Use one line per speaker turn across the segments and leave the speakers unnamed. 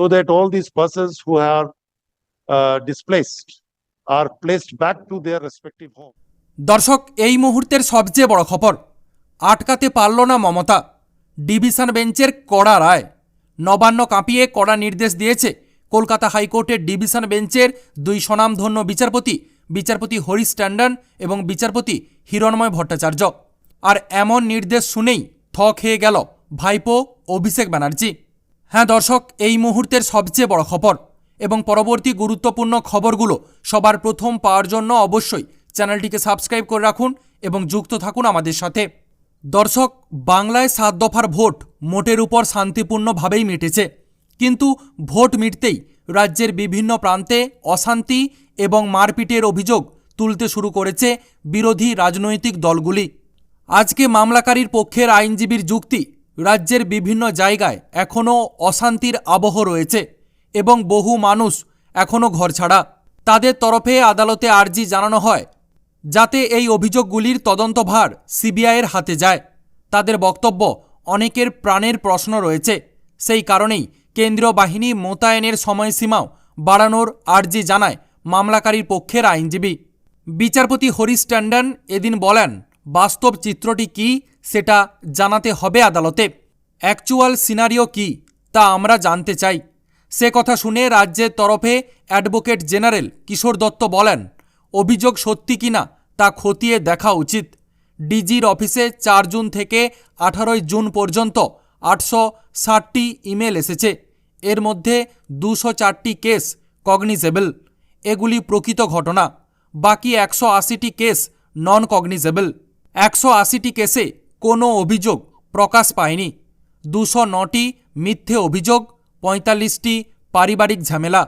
so that all these persons who are uh, displaced are placed back to their respective homes.
দর্শক এই মুহূর্তের সবচেয়ে বড় খবর আটকাতে পারল না মমতা। ডিভিশন বেঞ্চের কড়া রায়। নবান্ন কাঁপিয়ে কড়া নির্দেশ দিয়েছে কলকাতা হাইকোর্টের ডিভিশন বেঞ্চের দুই স্বনামধন্য বিচারপতি বিচারপতি হরিশ ট্যান্ডন এবং বিচারপতি হিরণময় ভট্টাচার্য। আর এমন নির্দেশ শুনেই থ খেয়ে গেল ভাইপো অভিষেক ব্যানার্জি। হ্যাঁ দর্শক, এই মুহূর্তের সবচেয়ে বড় খবর এবং পরবর্তী গুরুত্বপূর্ণ খবরগুলো সবার প্রথম পাওয়ার জন্য অবশ্যই চ্যানেলটিকে সাবস্ক্রাইব করে রাখুন এবং যুক্ত থাকুন আমাদের সাথে। দর্শক, বাংলায় সাত দফার ভোট মোটের উপর শান্তিপূর্ণভাবেই মিটেছে। কিন্তু ভোট মিটতেই রাজ্যের বিভিন্ন প্রান্তে অশান্তি এবং মারপিটের অভিযোগ তুলতে শুরু করেছে বিরোধী রাজনৈতিক দলগুলি। আজকে মামলাকারীর পক্ষের আইনজীবীর যুক্তি রাজ্যের বিভিন্ন জায়গায় এখনও অশান্তির আবহ রয়েছে এবং বহু মানুষ এখনও ঘরছাড়া। তাদের তরফে আদালতে আর্জি জানানো হয়, যাতে এই অভিযোগগুলির তদন্তভার সিবিআইয়ের হাতে যায়। তাদের বক্তব্য, অনেকের প্রাণের প্রশ্ন রয়েছে। সেই কারণেই কেন্দ্রীয় বাহিনী মোতায়েনের সময়সীমাও বাড়ানোর আর্জি জানায় মামলাকারীর পক্ষের আইনজীবী। বিচারপতি হরিশ ট্যান্ডন এদিন বলেন, বাস্তব চিত্রটি কি সেটা জানাতে হবে আদালতে। অ্যাকচুয়াল সিনারিও কি, তা আমরা জানতে চাই। সে কথা শুনে রাজ্যের তরফে অ্যাডভোকেট জেনারেল কিশোর দত্ত বলেন, অভিযোগ সত্যি কিনা তা খতিয়ে দেখা উচিত। ডিজির অফিসে চার জুন থেকে আঠারোই জুন পর্যন্ত আটশো ষাটটি ইমেল এসেছে। এর মধ্যে দুশো চারটি কেস কগনিজেবল। এগুলি প্রকৃত ঘটনা। বাকি একশো আশিটি কেস নন কগনিজেবল। একশো আশিটি কেসে কোনো অভিযোগ প্রকাশ পায়নি। দুশো নটি মিথ্যে অভিযোগ, পঁয়তাল্লিশটি পারিবারিক ঝামেলা।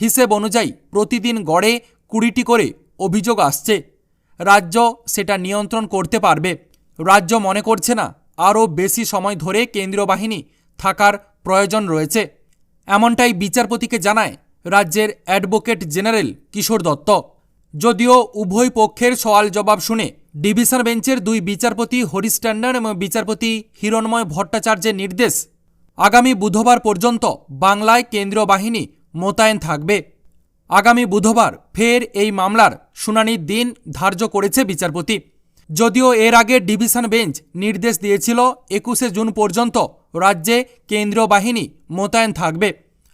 হিসেব অনুযায়ী প্রতিদিন গড়ে কুড়িটি করে অভিযোগ আসছে। রাজ্য সেটা নিয়ন্ত্রণ করতে পারবে। রাজ্য মনে করছে না, আরও বেশি সময় ধরে কেন্দ্রীয় বাহিনী থাকার প্রয়োজন রয়েছে। এমনটাই বিচারপতিকে জানায় রাজ্যের অ্যাডভোকেট জেনারেল কিশোর দত্ত। যদিও উভয় পক্ষের সওয়াল জবাব শুনে ডিভিশন বেঞ্চের দুই বিচারপতি হরিশ এবং বিচারপতি হিরণময় ভট্টাচার্যের নির্দেশ, আগামী বুধবার পর্যন্ত বাংলায় কেন্দ্রীয় বাহিনী মোতায়েন থাকবে। আগামী বুধবার ফের এই মামলার শুনানির দিন ধার্য করেছে বিচারপতি। যদিও এর আগে ডিভিশন বেঞ্চ নির্দেশ দিয়েছিল একুশে জুন পর্যন্ত রাজ্যে কেন্দ্রীয় বাহিনী মোতায়েন থাকবে,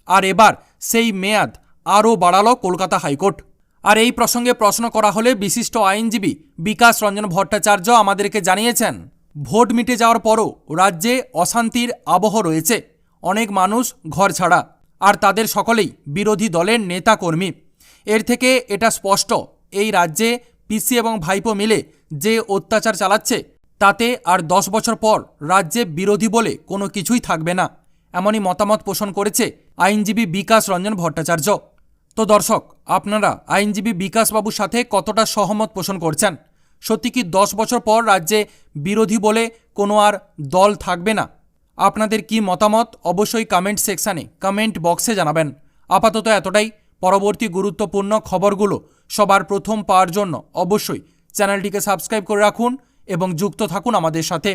আর এবার সেই মেয়াদ আরও বাড়াল কলকাতা হাইকোর্ট। আর এই প্রসঙ্গে প্রশ্ন করা হলে বিশিষ্ট আইনজীবী বিকাশ রঞ্জন ভট্টাচার্য আমাদেরকে জানিয়েছেন, ভোট মিটে যাওয়ার পরও রাজ্যে অশান্তির আবহ রয়েছে। অনেক মানুষ ঘর ছাড়া। আর তাদের সকলেই বিরোধী দলের নেতা কর্মী এর থেকে এটা স্পষ্ট, এই রাজ্যে পিসি এবং ভাইপো মিলে যে অত্যাচার চালাচ্ছে, তাতে আর দশ বছর পর রাজ্যে বিরোধী বলে কোনো কিছুই থাকবে না। এমনই মতামত পোষণ করেছে আইনজীবী বিকাশ রঞ্জন ভট্টাচার্য। তো দর্শক, আপনারা আইনজীবী বিকাশবাবুর সাথে কতটা সহমত পোষণ করছেন? সত্যি কি দশ বছর পর রাজ্যে বিরোধী বলে কোনো আর দল থাকবে না? আপনাদের কি মতামত অবশ্যই কমেন্ট সেকশানে কমেন্ট বক্সে জানাবেন। আপাতত এতটাই। পরবর্তী গুরুত্বপূর্ণ খবরগুলো সবার প্রথম পাওয়ার জন্য অবশ্যই চ্যানেলটিকে সাবস্ক্রাইব করে রাখুন এবং যুক্ত থাকুন আমাদের সাথে।